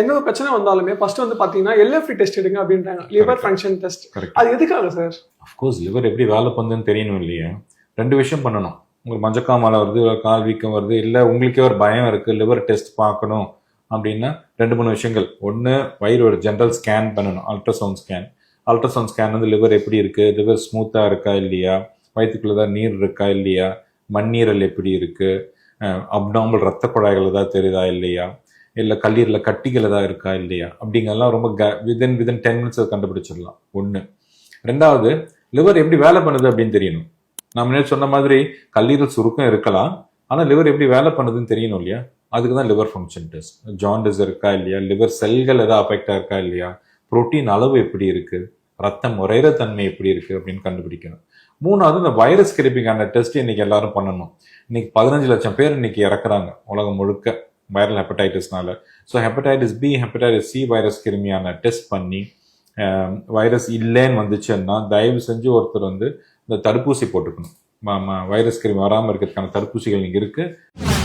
எந்த ஒரு பிரச்சனை வந்தாலுமே ஃபர்ஸ்ட் வந்து பாத்தீங்கன்னா எல்எஃப்டி டெஸ்ட் எடுங்க அப்படின்றாங்க. லிவர். ஃபங்க்ஷன் டெஸ்ட் அது எதுக்காக சார் அஃப்கோர்ஸ் லிவர் எப்படி வேலை பண்ணுதுன்னு தெரியணும் இல்லையா? ரெண்டு விஷயம் பண்ணணும். உங்களுக்கு மஞ்சக்காமலை வருது கால் வீக்கம் வருது இல்லை உங்களுக்கே ஒரு பயம் இருக்குது லிவர் டெஸ்ட் பார்க்கணும் அப்படின்னா ரெண்டு மூணு விஷயங்கள். ஒன்று வயிறு ஒரு ஜென்ரல் ஸ்கேன் பண்ணணும் அல்ட்ராசவுண்ட் ஸ்கேன் அல்ட்ராசவுண்ட் ஸ்கேன் வந்து லிவர் எப்படி இருக்குது லிவர் ஸ்மூத்தாக இருக்கா இல்லையா? வயிற்றுக்குள்ள தான் நீர் இருக்கா இல்லையா? மண்ணீரல் எப்படி இருக்குது அப்டாமல் ரத்த குழாய்கள் ஏதாவது தெரியுதா இல்லையா? இல்லை கல்லீரில் கட்டிகள் ஏதாவது இருக்கா இல்லையா? அப்படிங்கெல்லாம் ரொம்ப க விதின் விதின் டென் மினிட்ஸ் கண்டுபிடிச்சிடலாம். ஒன்று ரெண்டாவது லிவர் எப்படி வேலை பண்ணுது அப்படின்னு தெரியணும். நான் முன்னாடி சொன்ன மாதிரி கல்லீரல் சுருக்கம் இருக்கலாம். ஆனால் லிவர் எப்படி வேலை பண்ணுதுன்னு தெரியணும் இல்லையா? அதுக்கு தான் லிவர் ஃபங்க்ஷன் டெஸ்ட் ஜாண்டிஸ் இருக்கா இல்லையா? லிவர் செல்கள் எதாவது அஃபெக்டாக இருக்கா இல்லையா? புரோட்டீன் அளவு எப்படி இருக்குது ரத்தம் உறையிற தன்மை எப்படி இருக்குது அப்படின்னு கண்டுபிடிக்கணும். மூணாவது இந்த வைரஸ் கிருப்பிக்கான டெஸ்ட் இன்னைக்கு எல்லாரும் பண்ணணும். இன்னைக்கு பதினஞ்சு லட்சம் பேர் இன்னைக்கு இறக்குறாங்க உலகம் முழுக்க. Viral ஹெப்படைட்டிஸ்னால so hepatitis B hepatitis C virus கிருமியான test பண்ணி வைரஸ் இல்லைன்னு வந்துச்சுன்னா தயவு செஞ்சு ஒருத்தர் வந்து இந்த தடுப்பூசி போட்டுக்கணும். வைரஸ் கிருமி வராமல் இருக்கிறதுக்கான தடுப்பூசிகள் இங்கே இருக்குது